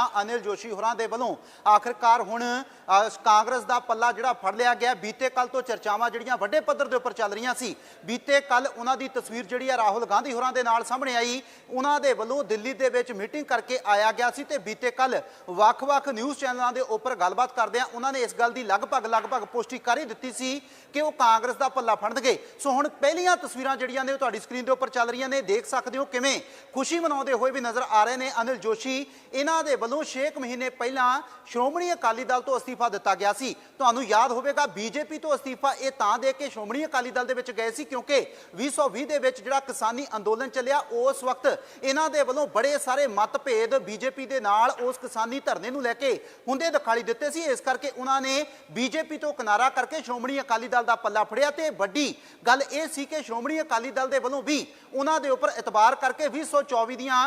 ਆ ਅਨਿਲ ਜੋਸ਼ੀ ਹੋਰਾਂ ਦੇ ਵੱਲੋਂ ਆਖਰਕਾਰ ਹੁਣ ਕਾਂਗਰਸ ਦਾ ਪੱਲਾ ਜਿਹੜਾ ਫੜ ਲਿਆ ਗਿਆ। ਬੀਤੇ ਕੱਲ ਤੋਂ ਚਰਚਾਵਾਂ ਜਿਹੜੀਆਂ ਵੱਡੇ ਪੱਧਰ ਦੇ ਉੱਪਰ ਚੱਲ ਰਹੀਆਂ ਸੀ। ਬੀਤੇ ਕੱਲ ਉਹਨਾਂ ਦੀ ਤਸਵੀਰ ਜਿਹੜੀ ਆ ਰਾਹੁਲ ਗਾਂਧੀ ਹੋਰਾਂ ਦੇ ਨਾਲ ਸਾਹਮਣੇ ਆਈ। ਉਹਨਾਂ ਦੇ ਵੱਲੋਂ ਦਿੱਲੀ ਦੇ ਵਿੱਚ ਮੀਟਿੰਗ ਕਰਕੇ ਆਇਆ ਗਿਆ ਸੀ ਤੇ ਬੀਤੇ ਕੱਲ ਵੱਖ-ਵੱਖ ਨਿਊਜ਼ ਚੈਨਲਾਂ ਦੇ ਉੱਪਰ ਗੱਲਬਾਤ ਕਰਦਿਆਂ ਉਹਨਾਂ ਨੇ ਇਸ ਗੱਲ ਦੀ ਲਗਭਗ ਲਗਭਗ ਪੁਸ਼ਟੀ ਕਰ ਹੀ ਦਿੱਤੀ ਸੀ ਕਿ ਉਹ ਕਾਂਗਰਸ ਦਾ ਪੱਲਾ ਫੜਨਗੇ। ਸੋ ਹੁਣ ਪਹਿਲੀਆਂ ਤਸਵੀਰਾਂ ਜਿਹੜੀਆਂ ਨੇ ਉਹ ਤੁਹਾਡੀ ਸਕਰੀਨ ਦੇ ਉੱਪਰ ਚੱਲ ਰਹੀਆਂ ਨੇ। ਦੇਖ ਸਕਦੇ ਹੋ ਕਿਵੇਂ ਖੁਸ਼ੀ ਮਨਾਉਂਦੇ ਹੋਏ ਵੀ ਨਜ਼ਰ ਆ ਰਹੇ ਨੇ ਅਨਿਲ ਜੋਸ਼ੀ। ਇਹਨਾਂ ਦੇ ਵੱਲੋਂ 6 ਮਹੀਨੇ ਪਹਿਲਾਂ ਸ਼੍ਰੋਮਣੀ ਅਕਾਲੀ ਦਲ ਤੋਂ ਅਸਤੀਫਾ ਦਿੱਤਾ ਗਿਆ ਸੀ। ਤੁਹਾਨੂੰ ਯਾਦ ਹੋਵੇਗਾ ਬੀਜੇਪੀ ਤੋਂ ਅਸਤੀਫਾ ਇਹ ਤਾਂ ਦੇ ਕੇ ਸ਼੍ਰੋਮਣੀ ਅਕਾਲੀ ਦਲ ਦੇ ਵਿੱਚ ਗਏ ਸੀ ਕਿਉਂਕਿ 2020 ਦੇ ਵਿੱਚ ਜਿਹੜਾ ਕਿਸਾਨੀ ਅੰਦੋਲਨ ਚੱਲਿਆ, ਉਸ ਵਕਤ ਇਹਨਾਂ ਦੇ ਵੱਲੋਂ ਬੜੇ ਸਾਰੇ ਮਤਭੇਦ ਬੀਜੇਪੀ ਦੇ ਨਾਲ ਉਸ ਕਿਸਾਨੀ ਧਰਨੇ ਨੂੰ ਲੈ ਕੇ ਹੁੰਦੇ ਦਿਖਾਈ ਦਿੱਤੇ ਸੀ। ਇਸ ਕਰਕੇ ਉਹਨਾਂ ਨੇ ਬੀਜੇਪੀ ਤੋਂ ਕਿਨਾਰਾ ਕਰਕੇ ਸ਼੍ਰੋਮਣੀ ਅਕਾਲੀ ਦਲ ਦਾ ਪੱਲਾ ਫੜਿਆ ਤੇ ਵੱਡੀ ਗੱਲ ਇਹ ਸੀ ਕਿ ਸ਼੍ਰੋਮਣੀ ਅਕਾਲੀ ਦਲ ਦੇ ਵੱਲੋਂ ਵੀ ਉਹਨਾਂ ਦੇ ਉੱਪਰ ਇਤਬਾਰ ਕਰਕੇ 2024 ਦੀਆਂ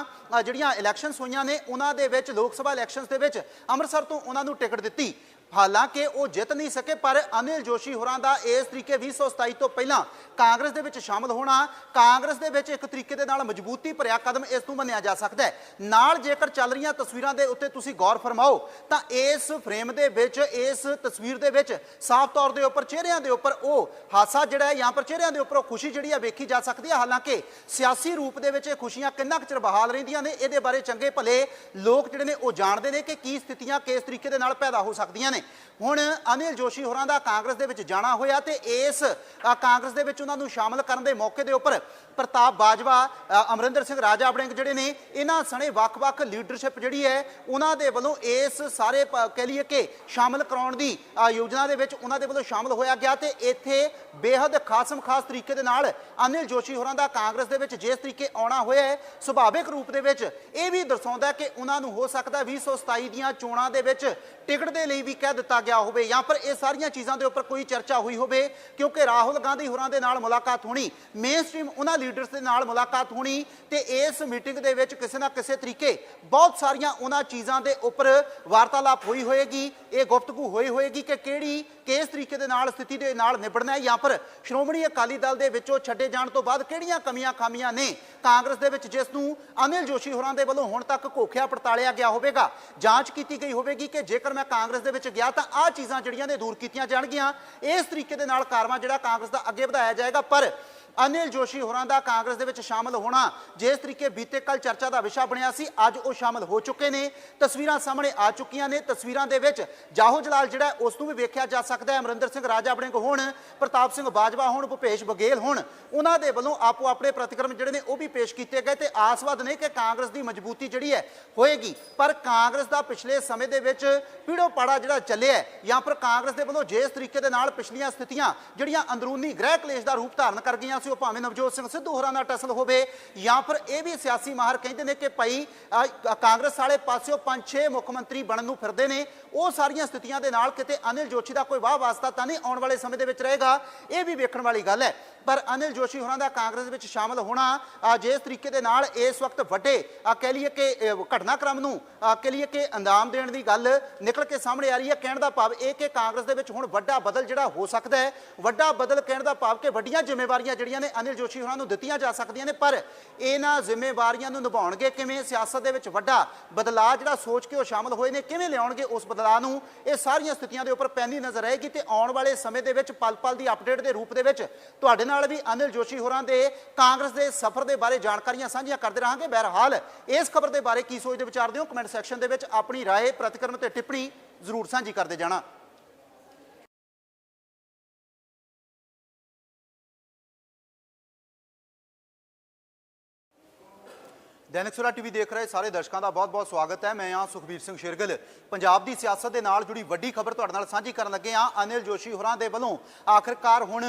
ਜਿਹੜੀਆਂ ਇਲੈਕਸ਼ਨਸ ਹੋਈਆਂ ਨੇ, ਉਹਨਾਂ ਦੇ ਵਿੱਚ ਲੋਕ ਲੋਕ ਸਭਾ ਇਲੈਕਸ਼ਨਸ ਦੇ ਵਿੱਚ ਅੰਮ੍ਰਿਤਸਰ ਤੋਂ ਉਹਨਾਂ ਨੂੰ ਟਿਕਟ ਦਿੱਤੀ। ਹਾਲਾਂਕਿ ਉਹ ਜਿੱਤ ਨਹੀਂ ਸਕੇ, ਪਰ ਅਨਿਲ ਜੋਸ਼ੀ ਹੋਰਾਂ ਦਾ ਇਸ ਤਰੀਕੇ 2027 ਤੋਂ ਪਹਿਲਾਂ ਕਾਂਗਰਸ ਦੇ ਵਿੱਚ ਸ਼ਾਮਲ ਹੋਣਾ, ਕਾਂਗਰਸ ਦੇ ਵਿੱਚ ਇੱਕ ਤਰੀਕੇ ਦੇ ਨਾਲ ਮਜ਼ਬੂਤੀ ਭਰਿਆ ਕਦਮ ਇਸ ਨੂੰ ਮੰਨਿਆ ਜਾ ਸਕਦਾ ਹੈ। ਨਾਲ ਜੇਕਰ ਚੱਲ ਰਹੀਆਂ ਤਸਵੀਰਾਂ ਦੇ ਉੱਤੇ ਤੁਸੀਂ ਗੌਰ ਫਰਮਾਓ, ਤਾਂ ਇਸ ਫਰੇਮ ਦੇ ਵਿੱਚ, ਇਸ ਤਸਵੀਰ ਦੇ ਵਿੱਚ ਸਾਫ਼ ਤੌਰ ਦੇ ਉੱਪਰ ਚਿਹਰਿਆਂ ਦੇ ਉੱਪਰ ਉਹ ਹਾਸਾ ਜਿਹੜਾ ਹੈ, ਜਾਂ ਪਰ ਚਿਹਰਿਆਂ ਦੇ ਉੱਪਰ ਉਹ ਖੁਸ਼ੀ ਜਿਹੜੀ ਆ ਵੇਖੀ ਜਾ ਸਕਦੀ ਹੈ। ਹਾਲਾਂਕਿ ਸਿਆਸੀ ਰੂਪ ਦੇ ਵਿੱਚ ਇਹ ਖੁਸ਼ੀਆਂ ਕਿੰਨਾ ਕੁ ਚਿਰ ਬਹਾਲ ਰਹਿੰਦੀਆਂ ਨੇ, ਇਹਦੇ ਬਾਰੇ ਚੰਗੇ ਭਲੇ ਲੋਕ ਜਿਹੜੇ ਨੇ ਉਹ ਜਾਣਦੇ ਨੇ ਕਿ ਕੀ ਸਥਿਤੀਆਂ ਕਿਸ ਤਰੀਕੇ ਦੇ ਨਾਲ ਪੈਦਾ ਹੋ ਸਕਦੀਆਂ ਨੇ। ਹੁਣ ਅਨਿਲ ਜੋਸ਼ੀ ਹੋਰਾਂ ਦਾ ਕਾਂਗਰਸ ਦੇ ਵਿੱਚ ਜਾਣਾ ਹੋਇਆ ਤੇ ਇਸ ਕਾਂਗਰਸ ਦੇ ਵਿੱਚ ਉਹਨਾਂ ਨੂੰ ਸ਼ਾਮਲ ਕਰਨ ਦੇ ਮੌਕੇ ਦੇ ਉੱਪਰ ਪ੍ਰਤਾਪ ਬਾਜਵਾ ਅਮਰਿੰਦਰ ਸਿੰਘ ਰਾਜਾ ਵੜਿੰਗ ਜਿਹੜੇ ਨੇ, ਇਹਨਾਂ ਸਣੇ ਵੱਖ-ਵੱਖ ਲੀਡਰਸ਼ਿਪ ਜਿਹੜੀ ਹੈ, ਉਹਨਾਂ ਦੇ ਵੱਲੋਂ ਇਸ ਸਾਰੇ ਕਹਿ ਲਈਏ ਕਿ ਸ਼ਾਮਲ ਕਰਾਉਣ ਦੀ ਯੋਜਨਾ ਦੇ ਵਿੱਚ ਉਹਨਾਂ ਦੇ ਵੱਲੋਂ ਸ਼ਾਮਲ ਹੋਇਆ ਗਿਆ ਤੇ ਇੱਥੇ ਬੇਹੱਦ ਖਾਸਮ ਖਾਸ ਤਰੀਕੇ ਦੇ ਨਾਲ ਅਨਿਲ ਜੋਸ਼ੀ ਹੋਰਾਂ ਦਾ ਕਾਂਗਰਸ ਦੇ ਵਿੱਚ ਜਿਸ ਤਰੀਕੇ ਆਉਣਾ ਹੋਇਆ ਹੈ, ਸੁਭਾਵਿਕ ਰੂਪ ਦੇ ਵਿੱਚ ਇਹ ਵੀ ਦਰਸਾਉਂਦਾ ਕਿ ਉਹਨਾਂ ਨੂੰ ਹੋ ਸਕਦਾ ਹੈ 2027 ਦੀਆਂ ਚੋਣਾਂ ਦੇ ਵਿੱਚ ਟਿਕਟ ਦੇ ਲਈ ਵੀ ਕਹਿ ਦਿੱਤਾ ਗਿਆ ਹੋਵੇ ਜਾਂ ਫਿਰ ਇਹ ਸਾਰੀਆਂ ਚੀਜ਼ਾਂ ਦੇ ਉੱਪਰ ਕੋਈ ਚਰਚਾ ਹੋਈ ਹੋਵੇ, ਕਿਉਂਕਿ ਰਾਹੁਲ ਗਾਂਧੀ ਹੋਰਾਂ ਦੇ ਨਾਲ ਮੁਲਾਕਾਤ ਹੋਣੀ ਮੇਨ ਸਟ੍ਰੀਮ ਉਹਨਾਂ ਲੀਡਰਸ ਦੇ ਨਾਲ ਮੁਲਾਕਾਤ ਹੋਣੀ ਤੇ ਇਸ ਮੀਟਿੰਗ ਦੇ ਵਿੱਚ ਕਿਸੇ ਨਾ ਕਿਸੇ ਤਰੀਕੇ ਬਹੁਤ ਸਾਰੀਆਂ ਉਹਨਾਂ ਚੀਜ਼ਾਂ ਦੇ ਉੱਪਰ ਵਾਰਤਾਲਾਪ ਹੋਈ ਹੋਏਗੀ, ਇਹ ਗੁਫ਼ਤਗੂ ਹੋਈ ਹੋਏਗੀ ਕਿ ਕਿਹੜੀ, ਕਿਸ ਤਰੀਕੇ ਦੇ ਨਾਲ ਸਥਿਤੀ ਦੇ ਨਾਲ ਨਿਬੜਨਾ ਹੈ ਜਾਂ ਫਿਰ ਸ਼੍ਰੋਮਣੀ ਅਕਾਲੀ ਦਲ ਦੇ ਵਿੱਚੋਂ ਛੱਡੇ ਜਾਣ ਤੋਂ ਬਾਅਦ ਕਿਹੜੀਆਂ ਕਮੀਆਂ ਖਾਮੀਆਂ ਨੇ? ਕਾਂਗਰਸ ਦੇ ਵਿੱਚ ਜਿਸ ਨੂੰ ਅਨਿਲ ਜੋਸ਼ੀ ਹੋਰਾਂ ਦੇ ਵੱਲੋਂ ਹੁਣ ਤੱਕ ਘੋਖਿਆ ਪੜਤਾਲਿਆ ਗਿਆ ਹੋਵੇਗਾ, ਜਾਂਚ ਕੀਤੀ ਗਈ ਹੋਵੇਗੀ ਕਿ ਜੇਕਰ ਮੈਂ ਕਾਂਗਰਸ ਦੇ ਵਿੱਚ ਗਿਆ ਤਾਂ ਆਹ ਚੀਜ਼ਾਂ ਜਿਹੜੀਆਂ ਨੇ ਦੂਰ ਕੀਤੀਆਂ ਜਾਣਗੀਆਂ। ਇਸ ਤਰੀਕੇ ਦੇ ਨਾਲ ਕਾਰਵਾ ਜਿਹੜਾ ਕਾਂਗਰਸ ਦਾ ਅੱਗੇ ਵਧਾਇਆ ਜਾਏਗਾ। ਪਰ ਅਨਿਲ ਜੋਸ਼ੀ ਹੋਰਾਂ ਦਾ ਕਾਂਗਰਸ ਦੇ ਵਿੱਚ ਸ਼ਾਮਲ ਹੋਣਾ ਜਿਸ ਤਰੀਕੇ ਬੀਤੇ ਕੱਲ ਚਰਚਾ ਦਾ ਵਿਸ਼ਾ ਬਣਿਆ ਸੀ ਅੱਜ ਉਹ ਸ਼ਾਮਲ ਹੋ ਚੁੱਕੇ ਨੇ। ਤਸਵੀਰਾਂ ਸਾਹਮਣੇ ਆ ਚੁੱਕੀਆਂ ਨੇ। ਤਸਵੀਰਾਂ ਦੇ ਵਿੱਚ ਜਾਹੋ ਜਲਾਲ ਜਿਹੜਾ ਹੈ, ਉਸ ਨੂੰ ਵੀ ਵੇਖਿਆ ਜਾ ਸਕਦਾ ਹੈ। ਅਮਰਿੰਦਰ ਸਿੰਘ ਰਾਜਾ ਵੜਿੰਗ ਹੋਣ ਪ੍ਰਤਾਪ ਸਿੰਘ ਬਾਜਵਾ ਹੋਣ ਭੁਪੇਸ਼ ਬਗੇਲ ਹੋਣ। ਉਹਨਾਂ ਦੇ ਵੱਲੋਂ ਆਪੋ ਆਪਣੇ ਪ੍ਰਤੀਕਰਮ ਜਿਹੜੇ ਨੇ ਉਹ ਵੀ ਪੇਸ਼ ਕੀਤੇ ਗਏ ਤੇ ਆਸਵਾਦ ਨੇ ਕਿ ਕਾਂਗਰਸ ਦੀ ਮਜ਼ਬੂਤੀ ਜਿਹੜੀ ਹੈ ਹੋਏਗੀ। ਪਰ ਕਾਂਗਰਸ ਦਾ ਪਿਛਲੇ ਸਮੇਂ ਦੇ ਵਿੱਚ ਪੀੜੋ ਪਾੜਾ ਜਿਹੜਾ ਚੱਲਿਆ ਹੈ, ਜਾਂ ਫਿਰ ਕਾਂਗਰਸ ਦੇ ਵੱਲੋਂ ਜਿਸ ਤਰੀਕੇ ਦੇ ਨਾਲ ਪਿਛਲੀਆਂ ਸਥਿਤੀਆਂ ਜਿਹੜੀਆਂ ਅੰਦਰੂਨੀ ਗ੍ਰਹਿ ਕਲੇਸ਼ ਦਾ ਰੂਪ ਧਾਰਨ ਕਰ ਗਈਆਂ ਸੀ ਉਹ ਭਾਵੇਂ ਨਵਜੋਤ ਸਿੰਘ ਸਿੱਧੂ ਹੋਰਾਂ ਦਾ ਟਸਲ ਹੋਵੇ ਜਾਂ ਫਿਰ ਇਹ ਵੀ ਸਿਆਸੀ ਮਾਹਰ ਕਹਿੰਦੇ ਨੇ ਕਿ ਭਾਈ ਕਾਂਗਰਸ ਵਾਲੇ ਪਾਸਿਓਂ ਪੰਜ ਛੇ ਮੁੱਖ ਮੰਤਰੀ ਬਣਨ ਨੂੰ ਫਿਰਦੇ ਨੇ ਉਹ ਸਾਰੀਆਂ ਸਥਿਤੀਆਂ ਦੇ ਨਾਲ ਕਿਤੇ ਅਨਿਲ ਜੋਸ਼ੀ ਦਾ ਕੋਈ ਵਾਹ ਵਾਸਤਾ ਤਾਂ ਨਹੀਂ ਆਉਣ ਵਾਲੇ ਸਮੇਂ ਦੇ ਵਿੱਚ ਰਹੇਗਾ ਇਹ ਵੀ ਵੇਖਣ ਵਾਲੀ ਗੱਲ ਹੈ। ਪਰ ਅਨਿਲ ਜੋਸ਼ੀ ਹੋਰਾਂ ਦਾ ਕਾਂਗਰਸ ਵਿੱਚ ਸ਼ਾਮਲ ਹੋਣਾ ਜਿਸ ਤਰੀਕੇ ਦੇ ਨਾਲ ਇਸ ਵਕਤ ਵੱਡੇ ਕਹਿ ਲਈਏ ਕਿ ਘਟਨਾਕ੍ਰਮ ਨੂੰ ਕਹਿ ਲਈਏ ਕਿ ਅੰਦਾਮ ਦੇਣ ਦੀ ਗੱਲ ਨਿਕਲ ਕੇ ਸਾਹਮਣੇ ਆ ਰਹੀ ਹੈ। ਕਹਿਣ ਦਾ ਭਾਵ ਇਹ ਕਿ ਕਾਂਗਰਸ ਦੇ ਵਿੱਚ ਹੁਣ ਵੱਡਾ ਬਦਲ ਜਿਹੜਾ ਹੋ ਸਕਦਾ ਹੈ, ਵੱਡਾ ਬਦਲ ਕਹਿਣ ਦਾ ਭਾਵ ਕਿ ਵੱਡੀਆਂ ਜ਼ਿੰਮੇਵਾਰੀਆਂ ਜਿਹੜੀਆਂ ਨੇ ਅਨਿਲ ਜੋਸ਼ੀ ਹੋਰਾਂ ਨੂੰ ਦਿੱਤੀਆਂ ਜਾ ਸਕਦੀਆਂ ਨੇ, ਪਰ ਇਹਨਾਂ ਜ਼ਿੰਮੇਵਾਰੀਆਂ ਨੂੰ ਨਿਭਾਉਣਗੇ ਕਿਵੇਂ, ਸਿਆਸਤ ਦੇ ਵਿੱਚ ਵੱਡਾ ਬਦਲਾਅ ਜਿਹੜਾ ਸੋਚ ਕੇ ਉਹ ਸ਼ਾਮਲ ਹੋਏ ਨੇ, ਕਿਵੇਂ ਲਿਆਉਣਗੇ ਉਸ ਬਦਲਾਅ ਨੂੰ, ਇਹ ਸਾਰੀਆਂ ਸਥਿਤੀਆਂ ਦੇ ਉੱਪਰ ਪੈਂਦੀ ਨਜ਼ਰ ਆਏਗੀ ਤੇ ਆਉਣ ਵਾਲੇ ਸਮੇਂ ਦੇ ਵਿੱਚ ਪਲ-ਪਲ ਦੀ ਅਪਡੇਟ ਦੇ ਰੂਪ ਦੇ ਵਿੱਚ ਤੁਹਾਡੇ ਨਾਲ ਵੀ ਅਨਿਲ ਜੋਸ਼ੀ ਹੋਰਾਂ ਦੇ ਕਾਂਗਰਸ ਦੇ ਸਫ਼ਰ ਦੇ ਬਾਰੇ ਜਾਣਕਾਰੀਆਂ ਸਾਂਝੀਆਂ ਕਰਦੇ ਰਹਾਂਗੇ। ਬਹਰਹਾਲ, ਇਸ ਖਬਰ ਦੇ ਬਾਰੇ ਕੀ ਸੋਚਦੇ ਵਿਚਾਰਦੇ ਹੋ? ਕਮੈਂਟ ਸੈਕਸ਼ਨ ਦੇ ਵਿੱਚ ਆਪਣੀ ਰਾਏ, ਪ੍ਰਤੀਕਰਮ ਤੇ ਟਿੱਪਣੀ ਜ਼ਰੂਰ ਸਾਂਝੀ ਕਰਦੇ ਜਾਣਾ। ਦੈਨਿਕ ਸਵੇਰਾ ਟੀਵੀ ਦੇਖ ਰਹੇ ਸਾਰੇ ਦਰਸ਼ਕਾਂ ਦਾ ਬਹੁਤ-ਬਹੁਤ ਸਵਾਗਤ ਹੈ। ਮੈਂ ਹਾਂ ਸੁਖਬੀਰ ਸਿੰਘ ਸ਼ੇਰਗਿੱਲ। ਪੰਜਾਬ ਦੀ ਸਿਆਸਤ ਦੇ ਨਾਲ ਜੁੜੀ ਵੱਡੀ ਖਬਰ ਤੁਹਾਡੇ ਨਾਲ ਸਾਂਝੀ ਕਰਨ ਲੱਗੇ ਹਾਂ। ਅਨਿਲ ਜੋਸ਼ੀ ਹੋਰਾਂ ਦੇ ਵੱਲੋਂ ਆਖਰਕਾਰ ਹੁਣ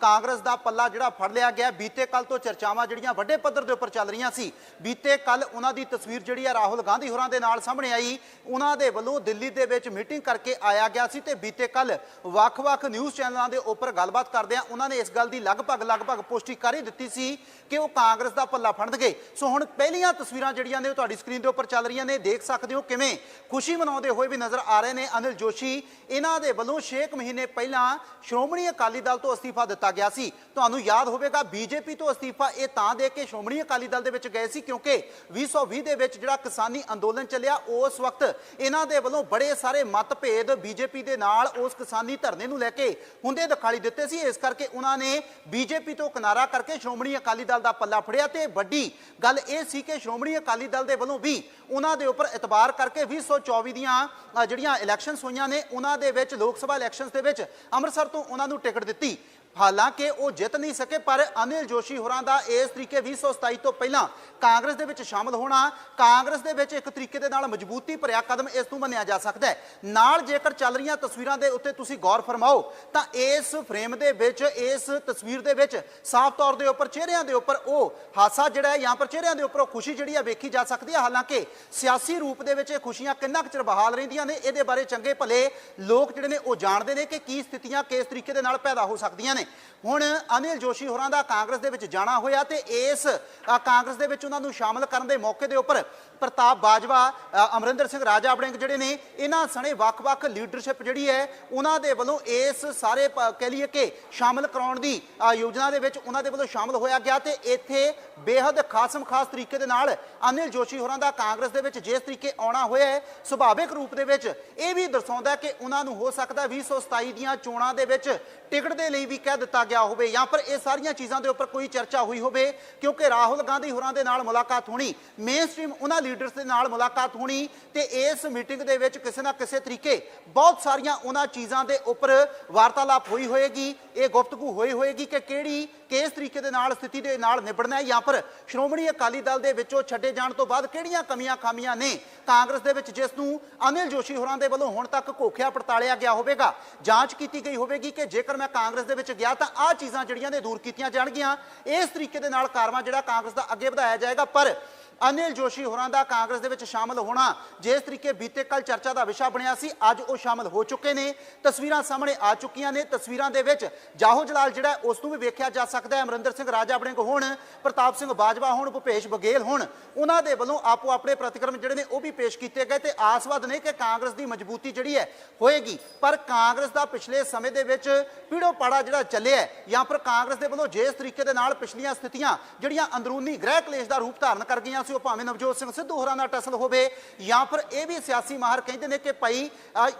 ਕਾਂਗਰਸ ਦਾ ਪੱਲਾ ਜਿਹੜਾ ਫੜ ਲਿਆ ਗਿਆ। ਬੀਤੇ ਕੱਲ ਤੋਂ ਚਰਚਾਵਾਂ ਜਿਹੜੀਆਂ ਵੱਡੇ ਪੱਧਰ ਦੇ ਉੱਪਰ ਚੱਲ ਰਹੀਆਂ ਸੀ। ਬੀਤੇ ਕੱਲ ਉਹਨਾਂ ਦੀ ਤਸਵੀਰ ਜਿਹੜੀ ਆ ਰਾਹੁਲ ਗਾਂਧੀ ਹੋਰਾਂ ਦੇ ਨਾਲ ਸਾਹਮਣੇ ਆਈ। ਉਹਨਾਂ ਦੇ ਵੱਲੋਂ ਦਿੱਲੀ ਦੇ ਵਿੱਚ ਮੀਟਿੰਗ ਕਰਕੇ ਆਇਆ ਗਿਆ ਸੀ ਤੇ ਬੀਤੇ ਕੱਲ ਵੱਖ-ਵੱਖ ਨਿਊਜ਼ ਚੈਨਲਾਂ ਦੇ ਉੱਪਰ ਗੱਲਬਾਤ ਕਰਦਿਆਂ ਉਹਨਾਂ ਨੇ ਇਸ ਗੱਲ ਦੀ ਲਗਭਗ ਲਗਭਗ ਪੁਸ਼ਟੀ ਕਰ ਹੀ ਦਿੱਤੀ ਸੀ ਕਿ ਉਹ ਕਾਂਗਰਸ ਦਾ ਪੱਲਾ ਫੜਨਗੇ। ਸੋ ਹੁਣ ਪਹਿਲੀਆਂ ਤਸਵੀਰਾਂ ਜਿਹੜੀਆਂ ਨੇ ਉਹ ਤੁਹਾਡੀ ਸਕਰੀਨ ਦੇ ਉੱਪਰ ਚੱਲ ਰਹੀਆਂ ਨੇ, ਦੇਖ ਸਕਦੇ ਹੋ ਕਿਵੇਂ ਖੁਸ਼ੀ ਮਨਾਉਂਦੇ ਹੋਏ ਵੀ ਨਜ਼ਰ ਆ ਰਹੇ ਨੇ ਅਨਿਲ ਜੋਸ਼ੀ। ਇਹਨਾਂ ਦੇ ਵੱਲੋਂ 6 ਮਹੀਨੇ ਪਹਿਲਾਂ ਸ਼੍ਰੋਮਣੀ ਅਕਾਲੀ ਦਲ ਤੋਂ ਅਸਤੀਫਾ ਦਿੱਤਾ ਗਿਆ ਸੀ। ਤੁਹਾਨੂੰ ਯਾਦ ਹੋਵੇਗਾ, ਬੀਜੇਪੀ ਤੋਂ ਅਸਤੀਫਾ ਇਹ ਤਾਂ ਦੇ ਕੇ ਸ਼੍ਰੋਮਣੀ ਅਕਾਲੀ ਦਲ ਦੇ ਵਿੱਚ ਗਏ ਸੀ ਕਿਉਂਕਿ 2020 ਦੇ ਵਿੱਚ ਜਿਹੜਾ ਕਿਸਾਨੀ ਅੰਦੋਲਨ ਚੱਲਿਆ, ਉਸ ਵਕਤ ਇਹਨਾਂ ਦੇ ਵੱਲੋਂ ਬੜੇ ਸਾਰੇ ਮਤਭੇਦ ਬੀਜੇਪੀ ਦੇ ਨਾਲ ਉਸ ਕਿਸਾਨੀ ਧਰਨੇ ਨੂੰ ਲੈ ਕੇ ਹੁੰਦੇ ਦਿਖਾਈ ਦਿੱਤੇ ਸੀ। ਇਸ ਕਰਕੇ ਉਹਨਾਂ ਨੇ ਬੀਜੇਪੀ ਤੋਂ ਕਿਨਾਰਾ ਕਰਕੇ ਸ਼੍ਰੋਮਣੀ ਅਕਾਲੀ ਦਲ ਦਾ ਪੱਲਾ ਫੜਿਆ ਤੇ ਵੱਡੀ ਗੱਲ ਇਹ ਸੀ ਕਿ ਸ਼੍ਰੋਮਣੀ ਅਕਾਲੀ ਦਲ ਦੇ ਵੱਲੋਂ ਵੀ ਉਹਨਾਂ ਦੇ ਉੱਪਰ ਇਤਬਾਰ ਕਰਕੇ 2024 ਦੀਆਂ ਜਿਹੜੀਆਂ ਇਲੈਕਸ਼ਨਸ ਹੋਈਆਂ ਨੇ, ਉਹਨਾਂ ਦੇ ਵਿੱਚ, ਲੋਕ ਸਭਾ ਇਲੈਕਸ਼ਨਸ ਦੇ ਵਿੱਚ ਅੰਮ੍ਰਿਤਸਰ ਤੋਂ ਉਹਨਾਂ ਨੂੰ ਟਿਕਟ ਦਿੱਤੀ। ਹਾਲਾਂਕਿ ਉਹ ਜਿੱਤ ਨਹੀਂ ਸਕੇ, ਪਰ ਅਨਿਲ ਜੋਸ਼ੀ ਹੋਰਾਂ ਦਾ ਇਸ ਤਰੀਕੇ 2027 ਤੋਂ ਪਹਿਲਾਂ ਕਾਂਗਰਸ ਦੇ ਵਿੱਚ ਸ਼ਾਮਲ ਹੋਣਾ, ਕਾਂਗਰਸ ਦੇ ਵਿੱਚ ਇੱਕ ਤਰੀਕੇ ਦੇ ਨਾਲ ਮਜ਼ਬੂਤੀ ਭਰਿਆ ਕਦਮ ਇਸ ਨੂੰ ਮੰਨਿਆ ਜਾ ਸਕਦਾ ਹੈ। ਨਾਲ ਜੇਕਰ ਚੱਲ ਰਹੀਆਂ ਤਸਵੀਰਾਂ ਦੇ ਉੱਤੇ ਤੁਸੀਂ ਗੌਰ ਫਰਮਾਓ, ਤਾਂ ਇਸ ਫਰੇਮ ਦੇ ਵਿੱਚ, ਇਸ ਤਸਵੀਰ ਦੇ ਵਿੱਚ ਸਾਫ਼ ਤੌਰ ਦੇ ਉੱਪਰ, ਚਿਹਰਿਆਂ ਦੇ ਉੱਪਰ ਉਹ ਹਾਸਾ ਜਿਹੜਾ ਹੈ, ਜਾਂ ਪਰ ਚਿਹਰਿਆਂ ਦੇ ਉੱਪਰ ਉਹ ਖੁਸ਼ੀ ਜਿਹੜੀ ਆ ਵੇਖੀ ਜਾ ਸਕਦੀ ਹੈ। ਹਾਲਾਂਕਿ ਸਿਆਸੀ ਰੂਪ ਦੇ ਵਿੱਚ ਇਹ ਖੁਸ਼ੀਆਂ ਕਿੰਨਾ ਕੁ ਚਿਰ ਬਹਾਲ ਰਹਿੰਦੀਆਂ ਨੇ, ਇਹਦੇ ਬਾਰੇ ਚੰਗੇ ਭਲੇ ਲੋਕ ਜਿਹੜੇ ਨੇ ਉਹ ਜਾਣਦੇ ਨੇ ਕਿ ਕੀ ਸਥਿਤੀਆਂ ਕਿਸ ਤਰੀਕੇ ਦੇ ਨਾਲ ਪੈਦਾ ਹੋ ਸਕਦੀਆਂ ਨੇ। ਹੁਣ ਅਨਿਲ ਜੋਸ਼ੀ ਹੋਰਾਂ ਦਾ ਕਾਂਗਰਸ ਦੇ ਵਿੱਚ ਜਾਣਾ ਹੋਇਆ ਤੇ ਇਸ ਕਾਂਗਰਸ ਦੇ ਵਿੱਚ ਉਹਨਾਂ ਨੂੰ ਸ਼ਾਮਲ ਕਰਨ ਦੇ ਮੌਕੇ ਦੇ ਉੱਪਰ ਪ੍ਰਤਾਪ ਬਾਜਵਾ ਅਮਰਿੰਦਰ ਸਿੰਘ ਰਾਜਾ ਵੜਿੰਗ ਜਿਹੜੇ ਨੇ, ਇਹਨਾਂ ਸਣੇ ਵੱਖ-ਵੱਖ ਲੀਡਰਸ਼ਿਪ ਜਿਹੜੀ ਹੈ, ਉਹਨਾਂ ਦੇ ਵੱਲੋਂ ਇਸ ਸਾਰੇ ਕਹਿ ਲਈਏ ਕਿ ਸ਼ਾਮਲ ਕਰਾਉਣ ਦੀ ਯੋਜਨਾ ਦੇ ਵਿੱਚ ਉਹਨਾਂ ਦੇ ਵੱਲੋਂ ਸ਼ਾਮਲ ਹੋਇਆ ਗਿਆ ਤੇ ਇੱਥੇ ਬੇਹੱਦ ਖਾਸਮ ਖਾਸ ਤਰੀਕੇ ਦੇ ਨਾਲ ਅਨਿਲ ਜੋਸ਼ੀ ਹੋਰਾਂ ਦਾ ਕਾਂਗਰਸ ਦੇ ਵਿੱਚ ਜਿਸ ਤਰੀਕੇ ਆਉਣਾ ਹੋਇਆ ਹੈ, ਸੁਭਾਵਿਕ ਰੂਪ ਦੇ ਵਿੱਚ ਇਹ ਵੀ ਦਰਸਾਉਂਦਾ ਕਿ ਉਹਨਾਂ ਨੂੰ ਹੋ ਸਕਦਾ ਹੈ 2027 ਦੀਆਂ ਚੋਣਾਂ ਦੇ ਵਿੱਚ ਟਿਕਟ ਦੇ ਲਈ ਵੀ ਕਹਿ ਦਿੱਤਾ ਗਿਆ ਹੋਵੇ ਜਾਂ ਫਿਰ ਇਹ ਸਾਰੀਆਂ ਚੀਜ਼ਾਂ ਦੇ ਉੱਪਰ ਕੋਈ ਚਰਚਾ ਹੋਈ ਹੋਵੇ, ਕਿਉਂਕਿ ਰਾਹੁਲ ਗਾਂਧੀ ਹੋਰਾਂ ਦੇ ਨਾਲ ਮੁਲਾਕਾਤ ਹੋਣੀ ਮੇਨ ਸਟ੍ਰੀਮ ਉਹਨਾਂ ਲੀਡਰਸ ਦੇ ਨਾਲ ਮੁਲਾਕਾਤ ਹੋਣੀ ਤੇ ਇਸ ਮੀਟਿੰਗ ਦੇ ਵਿੱਚ ਕਿਸੇ ਨਾ ਕਿਸੇ ਤਰੀਕੇ ਬਹੁਤ ਸਾਰੀਆਂ ਉਹਨਾਂ ਚੀਜ਼ਾਂ ਦੇ ਉੱਪਰ ਵਾਰਤਾਲਾਪ ਹੋਈ ਹੋਏਗੀ, ਇਹ ਗੁਫ਼ਤਗੂ ਹੋਈ ਹੋਏਗੀ ਕਿ ਕਿਹੜੀ, ਕਿਸ ਤਰੀਕੇ ਦੇ ਨਾਲ ਸਥਿਤੀ ਦੇ ਨਾਲ ਨਿਬੜਨਾ ਹੈ ਜਾਂ ਫਿਰ ਸ਼੍ਰੋਮਣੀ ਅਕਾਲੀ ਦਲ ਦੇ ਵਿੱਚੋਂ ਛੱਡੇ ਜਾਣ ਤੋਂ ਬਾਅਦ ਕਿਹੜੀਆਂ ਕਮੀਆਂ ਖਾਮੀਆਂ ਨੇ? ਕਾਂਗਰਸ ਦੇ ਵਿੱਚ ਜਿਸ ਨੂੰ ਅਨਿਲ ਜੋਸ਼ੀ ਹੋਰਾਂ ਦੇ ਵੱਲੋਂ ਹੁਣ ਤੱਕ ਘੋਖਿਆ ਪੜਤਾਲਿਆ ਗਿਆ ਹੋਵੇਗਾ, ਜਾਂਚ ਕੀਤੀ ਗਈ ਹੋਵੇਗੀ ਕਿ ਜੇਕਰ ਮੈਂ ਕਾਂਗਰਸ ਦੇ ਵਿੱਚ ਗਿਆ ਤਾਂ ਆਹ ਚੀਜ਼ਾਂ ਜਿਹੜੀਆਂ ਨੇ ਦੂਰ ਕੀਤੀਆਂ ਜਾਣਗੀਆਂ। ਇਸ ਤਰੀਕੇ ਦੇ ਨਾਲ ਕਾਰਵਾ ਜਿਹੜਾ ਕਾਂਗਰਸ ਦਾ ਅੱਗੇ ਵਧਾਇਆ ਜਾਏਗਾ। ਪਰ ਅਨਿਲ ਜੋਸ਼ੀ ਹੋਰਾਂ ਦਾ ਕਾਂਗਰਸ ਦੇ ਵਿੱਚ ਸ਼ਾਮਲ ਹੋਣਾ ਜਿਸ ਤਰੀਕੇ ਬੀਤੇ ਕੱਲ ਚਰਚਾ ਦਾ ਵਿਸ਼ਾ ਬਣਿਆ ਸੀ ਅੱਜ ਉਹ ਸ਼ਾਮਲ ਹੋ ਚੁੱਕੇ ਨੇ। ਤਸਵੀਰਾਂ ਸਾਹਮਣੇ ਆ ਚੁੱਕੀਆਂ ਨੇ। ਤਸਵੀਰਾਂ ਦੇ ਵਿੱਚ ਜਾਹੋ ਜਲਾਲ ਜਿਹੜਾ ਹੈ, ਉਸ ਨੂੰ ਵੀ ਵੇਖਿਆ ਜਾ ਸਕਦਾ ਹੈ। ਅਮਰਿੰਦਰ ਸਿੰਘ ਰਾਜਾ ਵੜਿੰਗ ਹੋਣ ਪ੍ਰਤਾਪ ਸਿੰਘ ਬਾਜਵਾ ਹੋਣ ਭੁਪੇਸ਼ ਬਗੇਲ ਹੋਣ ਉਹਨਾਂ ਦੇ ਵੱਲੋਂ ਆਪੋ ਆਪਣੇ ਪ੍ਰਤੀਕਰਮ ਜਿਹੜੇ ਨੇ ਉਹ ਵੀ ਪੇਸ਼ ਕੀਤੇ ਗਏ ਤੇ ਆਸਵਾਦ ਨੇ ਕਿ ਕਾਂਗਰਸ ਦੀ ਮਜ਼ਬੂਤੀ ਜਿਹੜੀ ਹੈ ਹੋਏਗੀ। ਪਰ ਕਾਂਗਰਸ ਦਾ ਪਿਛਲੇ ਸਮੇਂ ਦੇ ਵਿੱਚ ਪੀੜੋ ਪਾੜਾ ਜਿਹੜਾ ਚੱਲਿਆ ਜਾਂ ਫਿਰ ਕਾਂਗਰਸ ਦੇ ਵੱਲੋਂ ਜਿਸ ਤਰੀਕੇ ਦੇ ਨਾਲ ਪਿਛਲੀਆਂ ਸਥਿਤੀਆਂ ਜਿਹੜੀਆਂ ਅੰਦਰੂਨੀ ਗ੍ਰਹਿ ਕਲੇਸ਼ ਦਾ ਰੂਪ ਧਾਰਨ ਕਰ ਗਈਆਂ ਸੀ ਉਹ ਭਾਵੇਂ ਨਵਜੋਤ ਸਿੰਘ ਸਿੱਧੂ ਹੋਰਾਂ ਦਾ ਟਸਲ ਹੋਵੇ ਜਾਂ ਫਿਰ ਇਹ ਵੀ ਸਿਆਸੀ ਮਾਹਰ ਕਹਿੰਦੇ ਨੇ ਕਿ ਭਾਈ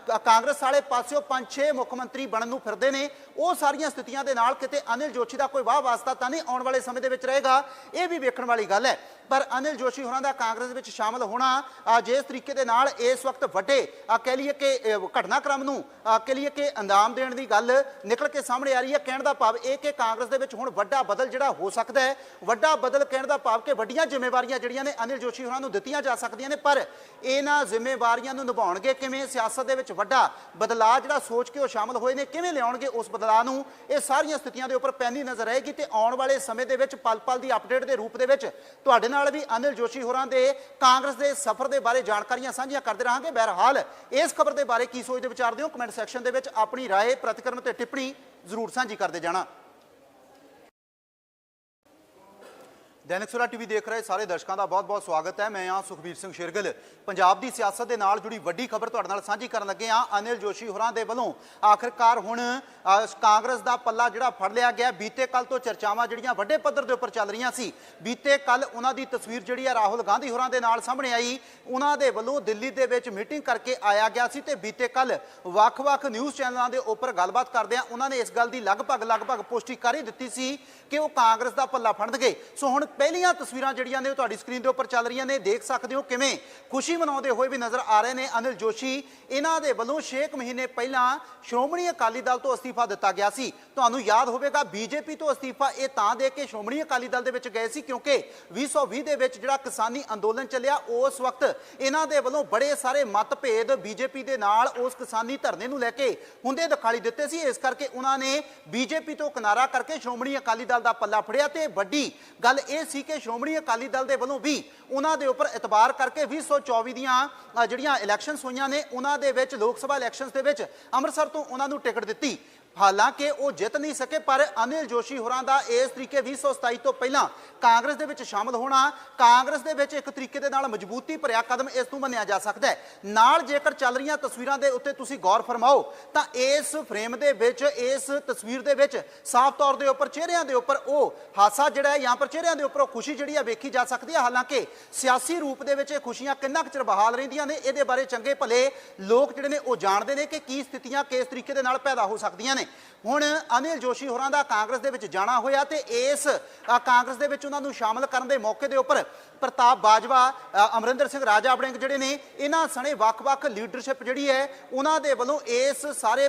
ਕਾਂਗਰਸ ਵਾਲੇ ਪਾਸਿਓਂ ਪੰਜ ਛੇ ਮੁੱਖ ਮੰਤਰੀ ਬਣਨ ਨੂੰ ਫਿਰਦੇ ਨੇ, ਉਹ ਸਾਰੀਆਂ ਸਥਿਤੀਆਂ ਦੇ ਨਾਲ ਕਿਤੇ ਅਨਿਲ ਜੋਸ਼ੀ ਦਾ ਕੋਈ ਵਾਹ ਵਾਸਤਾ ਤਾਂ ਨਹੀਂ ਆਉਣ ਵਾਲੇ ਸਮੇਂ ਦੇ ਵਿੱਚ ਰਹੇਗਾ, ਇਹ ਵੀ ਵੇਖਣ ਵਾਲੀ ਗੱਲ ਹੈ। ਪਰ ਅਨਿਲ ਜੋਸ਼ੀ ਹੋਰਾਂ ਦਾ ਕਾਂਗਰਸ ਵਿੱਚ ਸ਼ਾਮਲ ਹੋਣਾ ਜਿਸ ਤਰੀਕੇ ਦੇ ਨਾਲ ਇਸ ਵਕਤ ਵੱਡੇ ਕਹਿ ਲਈਏ ਕਿ ਘਟਨਾਕ੍ਰਮ ਨੂੰ ਕਹਿ ਲਈਏ ਕਿ ਅੰਦਾਮ ਦੇਣ ਦੀ ਗੱਲ ਨਿਕਲ ਕੇ ਸਾਹਮਣੇ ਆ ਰਹੀ ਹੈ। ਕਹਿਣ ਦਾ ਭਾਵ ਇਹ ਕਿ ਕਾਂਗਰਸ ਦੇ ਵਿੱਚ ਹੁਣ ਵੱਡਾ ਬਦਲ ਜਿਹੜਾ ਹੋ ਸਕਦਾ ਹੈ, ਵੱਡਾ ਬਦਲ ਕਹਿਣ ਦਾ ਭਾਵ ਕਿ ਵੱਡੀਆਂ ਜ਼ਿੰਮੇਵਾਰੀਆਂ ਜਿਹੜੀਆਂ ਨੇ, ਅਨਿਲ ਜੋਸ਼ੀ ਹੋਰਾਂ ਨੂੰ ਦਿੱਤੀਆਂ ਜਾ ਸਕਦੀਆਂ ਨੇ, ਪਰ ਇਹਨਾਂ ਜ਼ਿੰਮੇਵਾਰੀਆਂ ਨੂੰ ਨਿਭਾਉਣਗੇ ਕਿਵੇਂ? ਸਿਆਸਤ ਦੇ ਵਿੱਚ ਵੱਡਾ ਬਦਲਾਅ ਜਿਹੜਾ ਸੋਚ ਕੇ ਉਹ ਸ਼ਾਮਲ ਹੋਏ ਨੇ, ਕਿਵੇਂ ਲਿਆਉਣਗੇ ਉਸ ਬਦਲਾਅ ਨੂੰ? ਇਹ ਸਾਰੀਆਂ ਸਥਿਤੀਆਂ ਦੇ ਉੱਪਰ ਪੈਣੀ ਨਜ਼ਰ ਆਏਗੀ ਤੇ ਆਉਣ ਵਾਲੇ ਸਮੇਂ ਦੇ ਵਿੱਚ ਪਲ-ਪਲ ਦੀ ਅਪਡੇਟ ਦੇ ਰੂਪ ਦੇ ਵਿੱਚ ਤੁਹਾਡੇ ਨਾਲ ਵੀ ਅਨਿਲ ਜੋਸ਼ੀ ਹੋਰਾਂ ਦੇ ਕਾਂਗਰਸ ਦੇ ਸਫ਼ਰ ਦੇ ਬਾਰੇ ਜਾਣਕਾਰੀਆਂ ਸਾਂਝੀਆਂ ਕਰਦੇ ਰਹਾਂਗੇ। ਬਹਰਹਾਲ, ਇਸ ਖਬਰ ਦੇ ਬਾਰੇ ਕੀ ਸੋਚਦੇ ਵਿਚਾਰਦੇ ਹੋ? ਕਮੈਂਟ ਸੈਕਸ਼ਨ ਦੇ ਵਿੱਚ ਆਪਣੀ ਰਾਏ, ਪ੍ਰਤੀਕਰਮ ਤੇ ਟਿੱਪਣੀ ਜ਼ਰੂਰ ਸਾਂਝੀ ਕਰਦੇ ਜਾਣਾ। ਦੈਨਿਕ ਸਵੇਰਾ ਟੀਵੀ ਦੇਖ ਰਹੇ ਸਾਰੇ ਦਰਸ਼ਕਾਂ ਦਾ ਬਹੁਤ-ਬਹੁਤ ਸਵਾਗਤ ਹੈ। ਮੈਂ ਹਾਂ ਸੁਖਬੀਰ ਸਿੰਘ ਸ਼ੇਰਗਿੱਲ। ਪੰਜਾਬ ਦੀ ਸਿਆਸਤ ਦੇ ਨਾਲ ਜੁੜੀ ਵੱਡੀ ਖਬਰ ਤੁਹਾਡੇ ਨਾਲ ਸਾਂਝੀ ਕਰਨ ਲੱਗੇ ਹਾਂ। ਅਨਿਲ ਜੋਸ਼ੀ ਹੋਰਾਂ ਦੇ ਵੱਲੋਂ ਆਖਰਕਾਰ ਹੁਣ ਕਾਂਗਰਸ ਦਾ ਪੱਲਾ ਜਿਹੜਾ ਫੜ ਲਿਆ ਗਿਆ। ਬੀਤੇ ਕੱਲ ਤੋਂ ਚਰਚਾਵਾਂ ਜਿਹੜੀਆਂ ਵੱਡੇ ਪੱਧਰ ਦੇ ਉੱਪਰ ਚੱਲ ਰਹੀਆਂ ਸੀ। ਬੀਤੇ ਕੱਲ ਉਹਨਾਂ ਦੀ ਤਸਵੀਰ ਜਿਹੜੀ ਆ ਰਾਹੁਲ ਗਾਂਧੀ ਹੋਰਾਂ ਦੇ ਨਾਲ ਸਾਹਮਣੇ ਆਈ। ਉਹਨਾਂ ਦੇ ਵੱਲੋਂ ਦਿੱਲੀ ਦੇ ਵਿੱਚ ਮੀਟਿੰਗ ਕਰਕੇ ਆਇਆ ਗਿਆ ਸੀ ਤੇ ਬੀਤੇ ਕੱਲ ਵੱਖ-ਵੱਖ ਨਿਊਜ਼ ਚੈਨਲਾਂ ਦੇ ਉੱਪਰ ਗੱਲਬਾਤ ਕਰਦਿਆਂ ਉਹਨਾਂ ਨੇ ਇਸ ਗੱਲ ਦੀ ਲਗਭਗ ਲਗਭਗ ਪੁਸ਼ਟੀ ਕਰ ਹੀ ਦਿੱਤੀ ਸੀ ਕਿ ਉਹ ਕਾਂਗਰਸ ਦਾ ਪੱਲਾ ਫੜਨਗੇ। ਸੋ ਹੁਣ ਪਹਿਲੀਆਂ ਤਸਵੀਰਾਂ ਜਿਹੜੀਆਂ ਨੇ ਉਹ ਤੁਹਾਡੀ ਸਕਰੀਨ ਦੇ ਉੱਪਰ ਚੱਲ ਰਹੀਆਂ ਨੇ, ਦੇਖ ਸਕਦੇ ਹੋ ਕਿਵੇਂ ਖੁਸ਼ੀ ਮਨਾਉਂਦੇ ਹੋਏ ਵੀ ਨਜ਼ਰ ਆ ਰਹੇ ਨੇ ਅਨਿਲ ਜੋਸ਼ੀ। ਇਹਨਾਂ ਦੇ ਵੱਲੋਂ 6 ਮਹੀਨੇ ਪਹਿਲਾਂ ਸ਼੍ਰੋਮਣੀ ਅਕਾਲੀ ਦਲ ਤੋਂ ਅਸਤੀਫਾ ਦਿੱਤਾ ਗਿਆ ਸੀ। ਤੁਹਾਨੂੰ ਯਾਦ ਹੋਵੇਗਾ ਬੀਜੇਪੀ ਤੋਂ ਅਸਤੀਫਾ ਇਹ ਤਾਂ ਦੇ ਕੇ ਸ਼੍ਰੋਮਣੀ ਅਕਾਲੀ ਦਲ ਦੇ ਵਿੱਚ ਗਏ ਸੀ ਕਿਉਂਕਿ 2020 ਦੇ ਵਿੱਚ ਜਿਹੜਾ ਕਿਸਾਨੀ ਅੰਦੋਲਨ ਚੱਲਿਆ, ਉਸ ਵਕਤ ਇਹਨਾਂ ਦੇ ਵੱਲੋਂ ਬੜੇ ਸਾਰੇ ਮਤਭੇਦ ਬੀਜੇਪੀ ਦੇ ਨਾਲ ਉਸ ਕਿਸਾਨੀ ਧਰਨੇ ਨੂੰ ਲੈ ਕੇ ਹੁੰਦੇ ਦਿਖਾਈ ਦਿੱਤੇ ਸੀ। ਇਸ ਕਰਕੇ ਉਹਨਾਂ ਨੇ ਬੀਜੇਪੀ ਤੋਂ ਕਿਨਾਰਾ ਕਰਕੇ ਸ਼੍ਰੋਮਣੀ ਅਕਾਲੀ ਦਲ ਦਾ ਪੱਲਾ ਫੜਿਆ ਤੇ ਵੱਡੀ ਗੱਲ ਇਹ ਸੀ ਕਿ ਸ਼੍ਰੋਮਣੀ ਅਕਾਲੀ ਦਲ ਦੇ ਵੱਲੋਂ ਵੀ ਉਹਨਾਂ ਦੇ ਉੱਪਰ ਇਤਬਾਰ ਕਰਕੇ 2024 ਦੀਆਂ ਜਿਹੜੀਆਂ ਇਲੈਕਸ਼ਨਸ ਹੋਈਆਂ ਨੇ, ਉਹਨਾਂ ਦੇ ਵਿੱਚ, ਲੋਕ ਸਭਾ ਇਲੈਕਸ਼ਨਸ ਦੇ ਵਿੱਚ ਅੰਮ੍ਰਿਤਸਰ ਤੋਂ ਉਹਨਾਂ ਨੂੰ ਟਿਕਟ ਦਿੱਤੀ। ਹਾਲਾਂਕਿ ਉਹ ਜਿੱਤ ਨਹੀਂ ਸਕੇ, ਪਰ ਅਨਿਲ ਜੋਸ਼ੀ ਹੋਰਾਂ ਦਾ ਇਸ ਤਰੀਕੇ 2027 ਤੋਂ ਪਹਿਲਾਂ ਕਾਂਗਰਸ ਦੇ ਵਿੱਚ ਸ਼ਾਮਲ ਹੋਣਾ, ਕਾਂਗਰਸ ਦੇ ਵਿੱਚ ਇੱਕ ਤਰੀਕੇ ਦੇ ਨਾਲ ਮਜ਼ਬੂਤੀ ਭਰਿਆ ਕਦਮ ਇਸ ਨੂੰ ਮੰਨਿਆ ਜਾ ਸਕਦਾ ਹੈ। ਨਾਲ ਜੇਕਰ ਚੱਲ ਰਹੀਆਂ ਤਸਵੀਰਾਂ ਦੇ ਉੱਤੇ ਤੁਸੀਂ ਗੌਰ ਫਰਮਾਓ, ਤਾਂ ਇਸ ਫਰੇਮ ਦੇ ਵਿੱਚ, ਇਸ ਤਸਵੀਰ ਦੇ ਵਿੱਚ ਸਾਫ਼ ਤੌਰ ਦੇ ਉੱਪਰ ਚਿਹਰਿਆਂ ਦੇ ਉੱਪਰ ਉਹ ਹਾਸਾ ਜਿਹੜਾ ਹੈ, ਜਾਂ ਪਰ ਚਿਹਰਿਆਂ ਦੇ ਉੱਪਰ ਉਹ ਖੁਸ਼ੀ ਜਿਹੜੀ ਆ ਵੇਖੀ ਜਾ ਸਕਦੀ ਹੈ। ਹਾਲਾਂਕਿ ਸਿਆਸੀ ਰੂਪ ਦੇ ਵਿੱਚ ਇਹ ਖੁਸ਼ੀਆਂ ਕਿੰਨਾ ਕੁ ਚਿਰ ਬਹਾਲ ਰਹਿੰਦੀਆਂ ਨੇ, ਇਹਦੇ ਬਾਰੇ ਚੰਗੇ ਭਲੇ ਲੋਕ ਜਿਹੜੇ ਨੇ ਉਹ ਜਾਣਦੇ ਨੇ ਕਿ ਕੀ ਸਥਿਤੀਆਂ ਕਿਸ ਤਰੀਕੇ ਦੇ ਨਾਲ ਪੈਦਾ ਹੋ ਸਕਦੀਆਂ ਨੇ। ਹੁਣ ਅਨਿਲ ਜੋਸ਼ੀ ਹੋਰਾਂ ਦਾ ਕਾਂਗਰਸ ਦੇ ਵਿੱਚ ਜਾਣਾ ਹੋਇਆ ਤੇ ਇਸ ਕਾਂਗਰਸ ਦੇ ਵਿੱਚ ਉਹਨਾਂ ਨੂੰ ਸ਼ਾਮਲ ਕਰਨ ਦੇ ਮੌਕੇ ਦੇ ਉੱਪਰ ਪ੍ਰਤਾਪ ਬਾਜਵਾ ਅ, ਅਮਰਿੰਦਰ ਸਿੰਘ ਰਾਜਾ ਵੜਿੰਗ ਜਿਹੜੇ ਨੇ ਇਹਨਾਂ ਸਣੇ ਵੱਖ-ਵੱਖ ਲੀਡਰਸ਼ਿਪ ਜਿਹੜੀ ਹੈ ਉਹਨਾਂ ਦੇ ਵੱਲੋਂ ਇਸ ਸਾਰੇ